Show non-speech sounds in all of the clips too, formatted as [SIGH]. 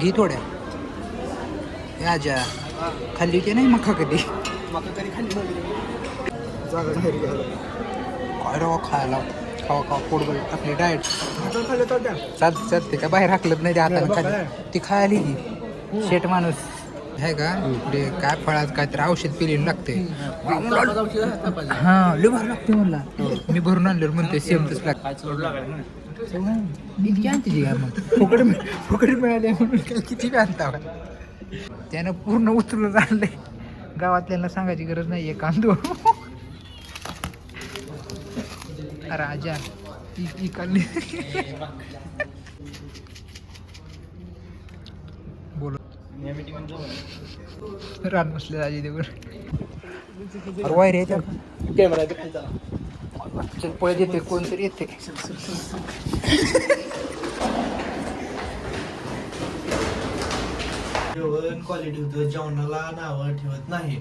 घे थोड्या. हे आजा. खाल्ली की नाही मका कधी? काय राव खायला? खावा खावा पोटभर आपली डाएट चालते चालते का? बाहेर हाकलत नाही ते हाताने खाली. ती खायली ती शेट माणूस. आहे का? ते काय फळात काय तर औषध पिलेलं लागते हा लय भारी लागते म्हणला. मी भरून आणलं म्हणते सेम तस लागते इतकी आणते ती काय मग. फुकट मिळ- फुकट मिळाले म्हणून काय किती बी आणता बा. त्यानं पूर्ण उचलून आणले गावातल्यांना सांगायची गरज नाही आहे कांदो. राजा ती ती काढली बोल. रान बसले राजे देवर. वायर येते कॅमेरा खायचा चल पळत येते कोणतरी येते जेवण क्वालिटी होतं जेवणाला नावं ठेवत नाही.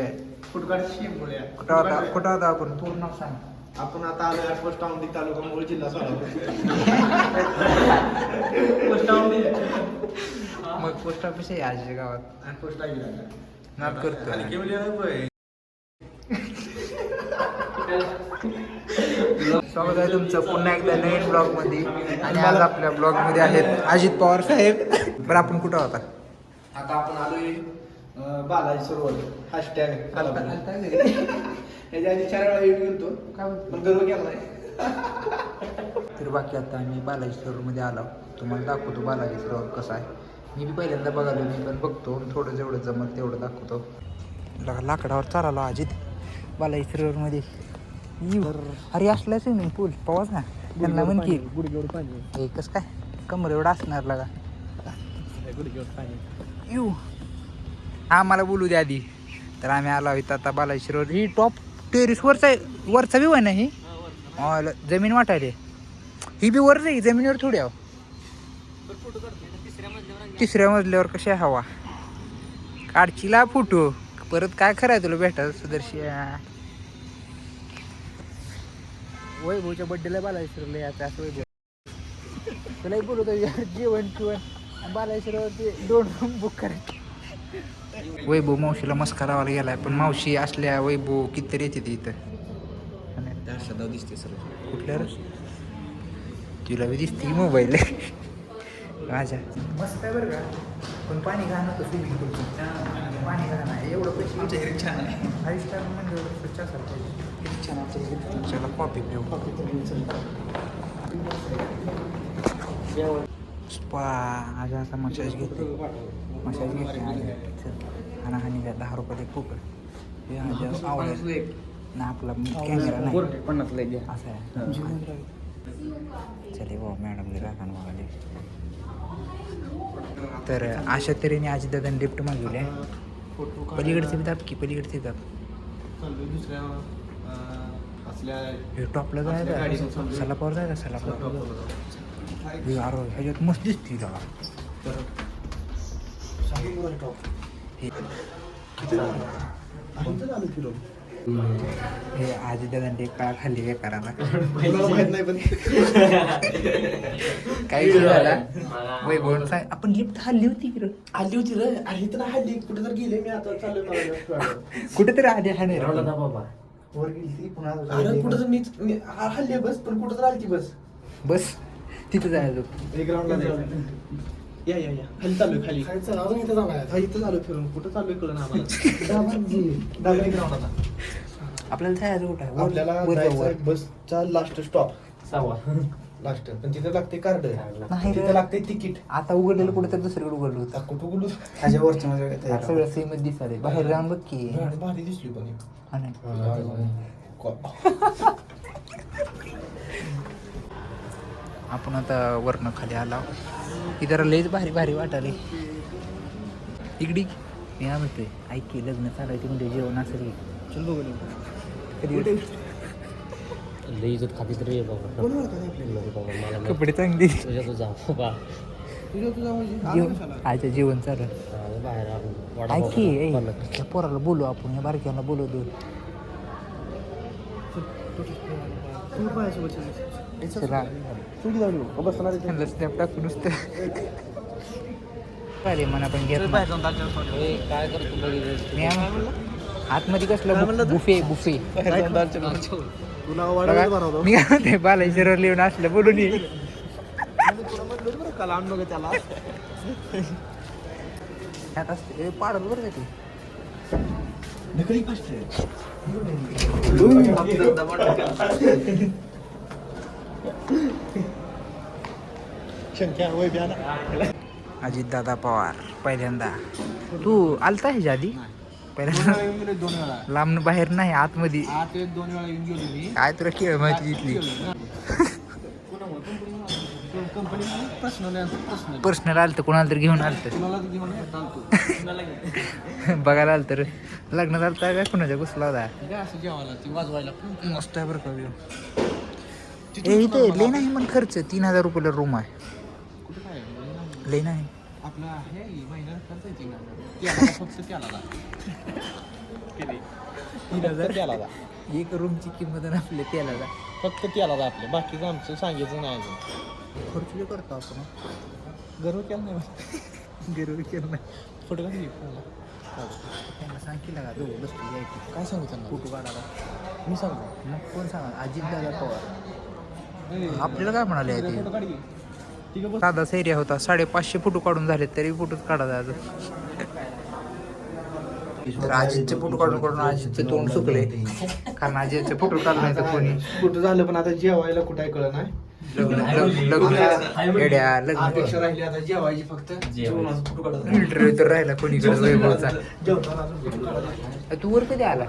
व्हिडिओ आहे. शेंबोळ्या कुठं होता? कुठं होता आपण? पूर्ण सांग. आपण आता आलो पोस्ट औंधी तालुका मूळ जिल्हा सोलापूर. पोस्ट औंधी [LAUGHS] मग पोस्ट ऑफिस आहे आजी गावात. आणि पोस्ट नाद करतो स्वागत आहे तुमचं पुन्हा एकदा नवीन ब्लॉगमध्ये. आणि आज आपल्या ब्लॉगमध्ये आहेत अजित पवार साहेब. बरं आपण कुठं होता? आता आपण आलोय बालाजी सरोवर हॅशटॅग याच्या आधी चार वेळा येऊन गेलतो? पण गर्व केला [LAUGHS] तर बाकी आता आम्ही बालाजी सरोवरमध्ये आलो. तुम्हाला दाखवतो बालाजी सरोवर कसं आहे. मी बी पहिल्यांदा बघालो मी पण बघतो. थोडं जेवढं जमत तेवढं दाखवतो. लाकडावर चाललो अजित. बालाजी सरोवरमध्ये. अरे असला स्विमिंग पूल पावाच ना. त्यांना म्हण की गुडघ्यावर पाणी. हे कसं काय? कमर एवढं असणार लगा. गुडघ्यावर पाणी. यू हा मला बोलू द्या आधी. तर आम्ही आलो आहोत आता सरोवर ही टॉप टेरिस वरचा वरचा आहे ना ही? जमीन वाटायले. ही बी वर आहे जमिनीवर थोडी आहो. तिसऱ्या मजल्यावर कशी हवा? काढचीला फोटो परत काय कराय तुला भेटा सुदर्शिया वैभवच्या बड्डेला बालाजी सरोवरला यायचं असं वैभव. तुलाही बोलतो जेवण किवण बालाजी सरोवर ते दोन रूम बुक करायचे. वैभव मावशीला मस्का लावायला गेलाय पण मावशी असल्या वैभव कितीतरी येते ती इथं. आणि दिसते सर कुठल्या रे? तुला बी दिसते मोबाईल. माझ्या. मस्त आहे बरं का? पण पाणी घाण होतं स्विमिंग पूलचं पाणी घाण आहे. एवढं पैसे आमच्या घरी छान आहे. फाईव्ह स्टार म्हणजे एवढं स्वच्छ असायला पाहिजे किती छान आमच्या घरी चला कॉफी पिऊ. स्पा आज आता मसाज घेते. मसाज घेते. आणि हानी द्या दहा रुपयाला एक फुकट. हे आज आवडेल. ना आपला कॅमेरा नाही. असं आहे. चले भाऊ मॅडमने राखण बघाले तर अशा तऱ्हेने आज दादाने लिफ्ट मागवली आहे. पलीकडचे दाब की पलीकडचे दाब? हे टॉपला जायचं. सलापावर जायचं सलापावर हे अरे ह्याच्यात मस्त दिसते का तर हे आलो हे आजी दादांनी काय खाल्ली हे माहीत नाही पण काही झाला सांग. आपण लिफ्ट हल्ली होती की आली होती रे. इथं नाही हल्ली. कुठे तर गेले मी आता. चाललोय मला कुठेतरी आधी हा नाही. बाबा. वर गेली पुन्हा अरे कुठं तर मीच मी हल्ली बस पण कुठं तर आली बस. बस. तिथं जायचं. ग्राउंडला या या या. खाली चाललोय खाली. अजून इथं जाणार हा इथं चालू फिरून. कुठं चाललोय कळलं ना आम्हाला? [LAUGHS] डायरेक्ट आपल्याला जायचं कुठं? आहे? वर- आपल्याला वर जाऊ. जायचं बसचा लास्ट स्टॉप सहावा. लास्ट पण तिथे लागते कार्ड नाही रे. तिथे लागते तिकीट. आता उघडलेलं कुठं तर दुसरीकडे उघडलं होतं. आता कुठं कुठं ह्याच्या वरच्या आता [LAUGHS] सगळं सेमच दिसाले बाहेर जाऊन बघ की. भारी दिसली पण ही. हा नाही. को- [LAUGHS] आपण आता वरनं खाली आला. इतर लयच भारी भारी वाटाले. इकडी मी काय म्हणतोय? ऐक की लग्न चालायचं म्हणजे जेवण असेल की. चल बघू लई इज्जत खाती तरी बाबा. कपडे चांगली. तुझ्या तुझा बाबा. म्हणजे. जेवण आजच्या जेवण चालू. चालेल, बाहेर आपण. ऐक की पोराला बोलू आपण या बारक्याला बोलू दे तू तू स्नॅप टाकून नुसतं. [LAUGHS] पण घेत काय करतो? आतमध्ये कसलं बुफे बुफे. मी काय म्हणते बालाजीवर लिहून असलं बोलून ये. त्याला. असते. पाडलं बरं का ते? बियाना अजितदादा पवार पहिल्यांदा. तू आलता ह्याच्या आधी? पहिल्यांदा दोन वेळा लांब बाहेर नाही आतमध्ये. आत एक दोन वेळा येऊन गेलो मी. काय तुला खेळ माहिती इथली? कंपनी पर्सनल पर्सनल पर्सनल आलं तर कोणाला तरी घेऊन आलं कुणाला घेऊन चालतो तर [LAUGHS] बघायला आलं तर लग्नात आलं तर काय कोणाच्या? घुसला होता काय असं जेवायला ती वाजवायला मस्त आहे बरं का. ए इथे लय नाही मग खर्च. तीन हजार रुपयाला रूम आहे. कुठं काय आहे? लय नाही आपला आहे महिना खर्च येते ना त्याला फक्त त्याला तीन हजार. त्याला जा. एक रूमची किंमत आणि आपल्या त्याला जा. फक्त त्याला जा आपलं बाकीचं आमचं सांगायचं नाही अजून. खर्च लय करतो आपण. गर्व केला नाही गरज केलं नाही. फोटो काढली त्यांना सांग की? दोघं बसतो. यायची काय सांगू त्यांना? फोटो काढायला. मी सांगू. मग कोण सांगा अजित दादा पवार. आपल्याला काय म्हणाले फोटो ते? काढ की. ठीक आहे बस साधाच एरिया होता. साडेपाचशे फोटो काढून झाले तरी फोटोच काढा तर अजितचे फोटो काढून काढून अजितचे तोंड सुकले. कारण अजितचे फोटो काढले नाही तर कोणी. कुठं झालं पण आता जेवायला कुठं कळलं नाही. जेवायची फक्त. फोटो. इंटरव्ह्यू तर राहिला कोणीकडे वैभवचा फोटो. तू वर कधी आला?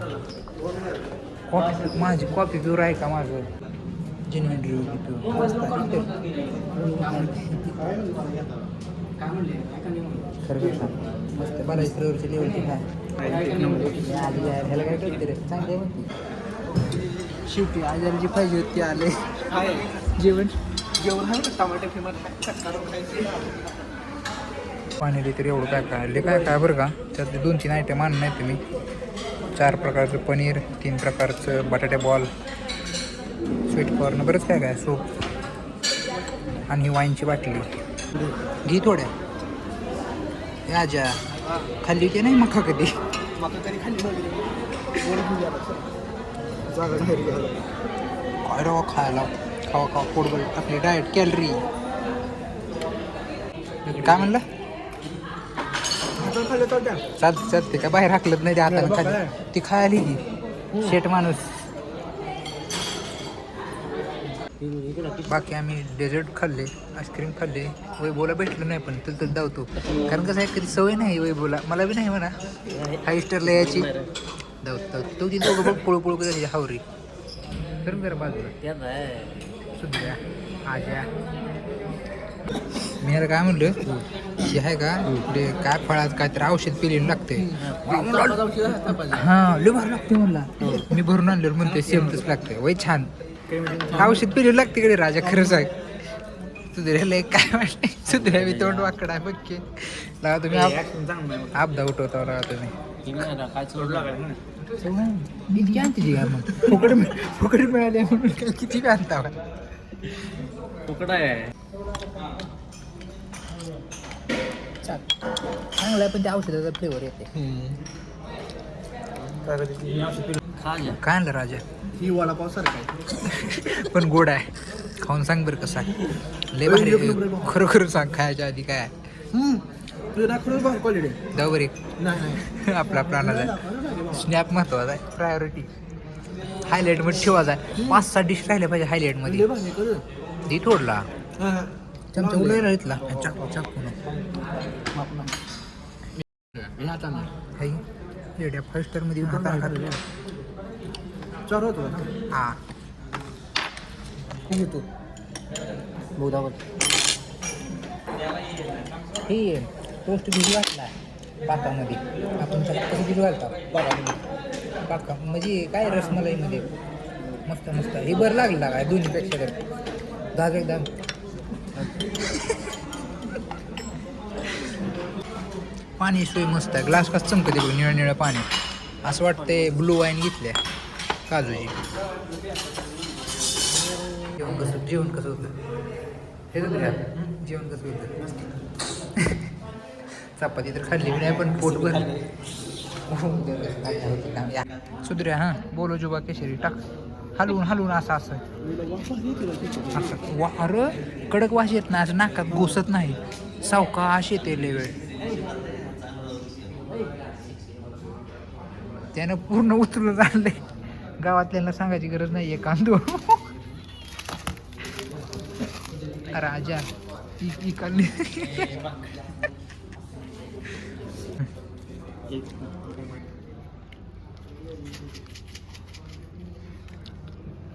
कॉफी माझी कॉफी प्युअर आहे का माझं? जेन्युइन मस्त खरं मस्त बालाजी फ्लेवरची लेवलची काय आली यार ह्याला काय करते रे चांगली आहे म्हणते शेवटी आजारी जी पाहिजे होती आले जेवण जेवण आहे ना टमाटे फिमाटे पाणी लिटर एवढं काय काय आले काय काय बरं का? त्यातले दोन तीन आयटम आणून नाही तुम्ही. चार प्रकारचं पनीर तीन प्रकारचं बटाटे बॉल. स्वीट कॉर्न बरंच काय काय सूप आणि ही वाईनची बाटली. घी थोड्या. आजा खाल्ली होती नाही मका कधी. काय राव खायला? खावा खावा पोटभर आपली डाएट कॅलरी काय म्हणलं? आता. चालते चालते का बाहेर हाकलत नाही ते हाताने खाली. ती खायली की. शेट माणूस. बाकी आम्ही डेझर्ट खाल्ले आईस्क्रीम खाल्ले. वैभवला भेटलं नाही पण तर तर धावतो. कारण कसं आहे कधी सवय नाही वैभवला. मला बी नाही म्हणा. फाईव्ह स्टारला यायची धावत धावत. तो ती दोघं बघ पळू पळू त्याची हावरी. करून जरा बाजूला. सुद्धा आज्या. मी काय म्हणलं? हे आहे का? ते काय फळात काय तर औषध पिलेलं लागते हा लय भर लागते म्हणला. मी भरून आणलं म्हणते सेम तस लागते वय छान. औषध पिलेलं लागते कडे राजा? खरं सांग. सुधऱ्याला एक काय वाटलं सुधऱ्या मी तोंड वाकड आहे बघ की. लागा तुम्ही. आप- आपदा उठवता लागा तुम्ही. ती इतकी आणते जी काय मग. फुकट मिळ- फुकट मिळाले म्हणून काय किती बी आणता. फुकट आहे. चांगलं आहे पण त्या औषधाचा फ्लेवर येते. काय आणलं राजा? ही वडापाव सारखा आहे. [LAUGHS] पण गोड आहे. खाऊन सांग बरं कसं आहे. लय भारी आहे. खरं खरं सांग खायच्या आधी काय आहे. जाऊ बरं [LAUGHS] आपला प्राणाचा स्नॅप महत्त्वाचा आहे. प्रायोरिटी हायलाईटमध्ये ठेवायचा आहे. पाच सहा डिश राहिल्या पाहिजे हायलाईट लयमध्ये दी थोडला. चमचा उलय राहितला चाकू चाकू. हाय फाईव्ह स्टारमध्ये येऊन हाताने खातो. चार होतो ना हा बहुधा हे टोस्ट भिजू घातला पाकामध्ये. आपण त्याला कसं किती घालता? पाका म्हणजे काय रसमलाईमध्ये मस्त मस्त. हे बरं लागलं काय दोन्हीपेक्षा तर. दाज एकदम. पाणी सोय मस्त आहे. ग्लास कसं चमकते निळं निळं पाणी. असं वाटतंय ब्लू वाईन घेतल्या. काजूची. जेवण कसं जेवण कसं होतं? हे का जेवण कसं होतं? चपाती तर खाल्ली नाही पण पोट भरलं. सुधऱ्या हां बोलो जुबा केशरी टाक. हलवून हलवून असं असं. असं. वा अरे कडक वास येत नाही असं नाकात घुसत नाही. सावकाश येते लय वेळ. त्यानं पूर्ण उचलून आणले गावातल्यांना सांगायची गरज नाही आहे कांदो राजा इकडली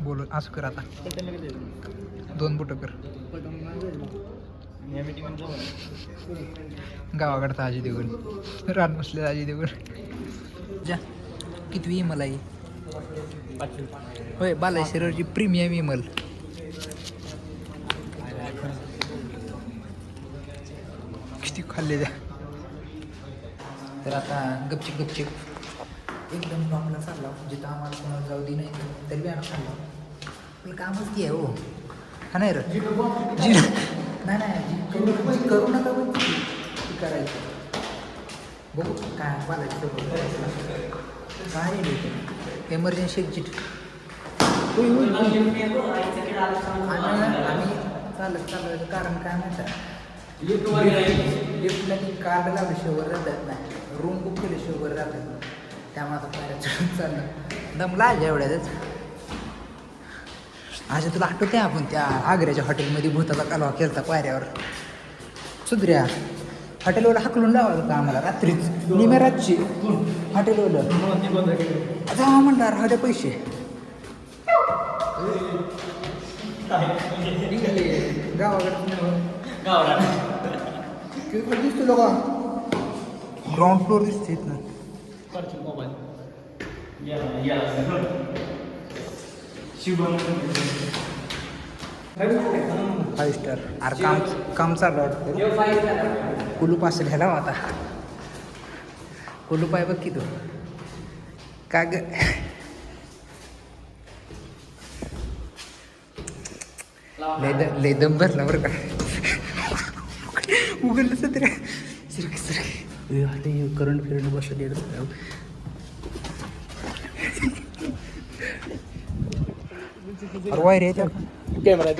बोल असं कर आता. दोन बुट कर. गावाकडचा आजी देऊन रान बसले आजी देऊन. जा कितवी मला आहे होय बालाश्वरची प्रीमियम इमल किती खाल्ले द्या तर आता गपचिप गपचिप. एकदम टॉपला चालला. म्हणजे जिथं आम्हाला कोणाला जाऊ दे नाही तरी बी आम्ही चालला. आपलं कामच की आहे हो. हा नाही रे. जी नाही नाही करू नका पण ती ती बघू काय बालाजी काय एमर्जन्सी एक्झिट आम्ही चालत चालवायचं कारण काय म्हणतात लिफ्टला ती कार्ड लावल्याशिवाय जात नाही. रूम बुक केल्याशिवाय जात नाही. त्यामुळे आता पायऱ्या चढून चाललं. दमला आहे एवढ्यातच. आज तुला आठवते आपण त्या आग्र्याच्या हॉटेलमध्ये भूताचा कालवा केलता पायऱ्यावर? सुधऱ्या. हॉटेलवाला हाकलून लावायचं होता आम्हाला रात्रीच. निम्या रातची. हॉटेलवाला जा हा म्हणणार हा पैसे. गावाकडे दिसतो लोक ग्राउंड फ्लोअर दिसते इथनं. फाईव्ह स्टार अरे काम काम चालू वाटतं कुलूप असेल ह्याला आता कुलूप आहे बघ की तू. का ग? लय द लय दम भरला बरं का. उघडलं सत्र सरक सरक करंट फिरंट बसले अरे वायर येते कॅमेरा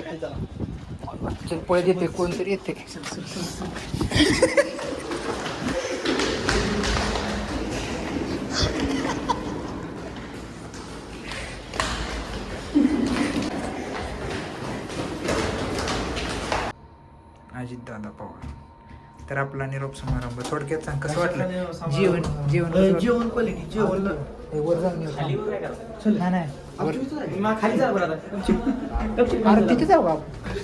पळत येते कोणतरी येते. अजित दादा पवार. तर आपला निरोप समारंभ थोडक्यात सांग कसं वाटलं? जेवण जेवण कसं वाटलं? जेवण क्वालिटी जेवण हे वर जाऊन. नाही नाही. वर- खाली जा बरं आता. अरे तिथे जाऊ आपण?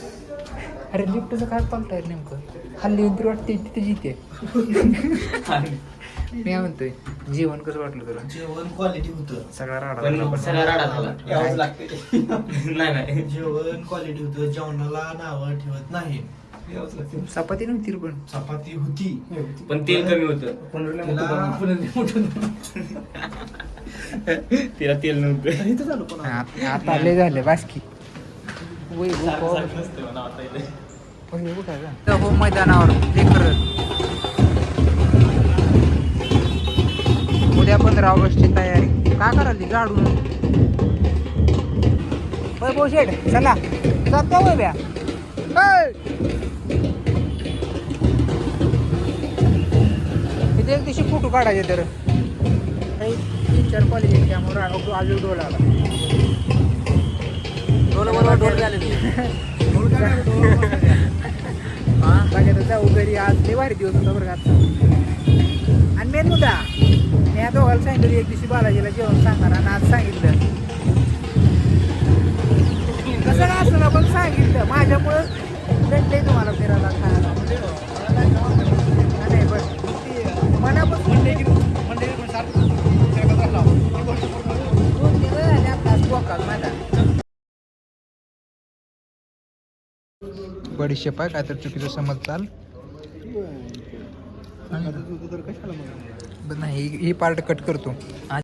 अरे लिफ्टचं काय चालतंय रे नेमकं? हल्ली येऊन तरी वाटते तिथे जिथे मी काय म्हणतोय जेवण कसं वाटलं तुला? जेवण क्वालिटी होतं. सगळा राडा पण झाला पण. सगळा राडा झाला. यावंच लागते [LAUGHS] नाही नाही. जेवण क्वालिटी होतं. जेवणाला नावं ठेवत नाही. चपाती नव्हती पण. चपाती होती. पण तेल कमी होतं. तिला तेल नव्हतं. आता आले झाले बासकी. का? हो मैदानावर लेकर उद्या पंधरा ऑगस्टची तयारी. काय करायली गाडून? होय भाऊ शेठ चला. जातो ब्या. इथे एक दिवशी फोटो काढायचे तर. काही तीन चार कॉलेज आहेत त्यामुळे राघव अजून डोला आला डोलं बरोबर डोलं झाले हा? बाकी जाऊ घरी आज दिवस होता बरं का. आणि मेन मुद्दा मी या दोघाला सांगितलं एक दिवशी बालाजीला जेवण सांगणार आणि आज सांगितलं. बडीशेप आहे काय तर चुकीचं समज चाल. तर कशाला मग? नाही ही पार्ट कट करतो.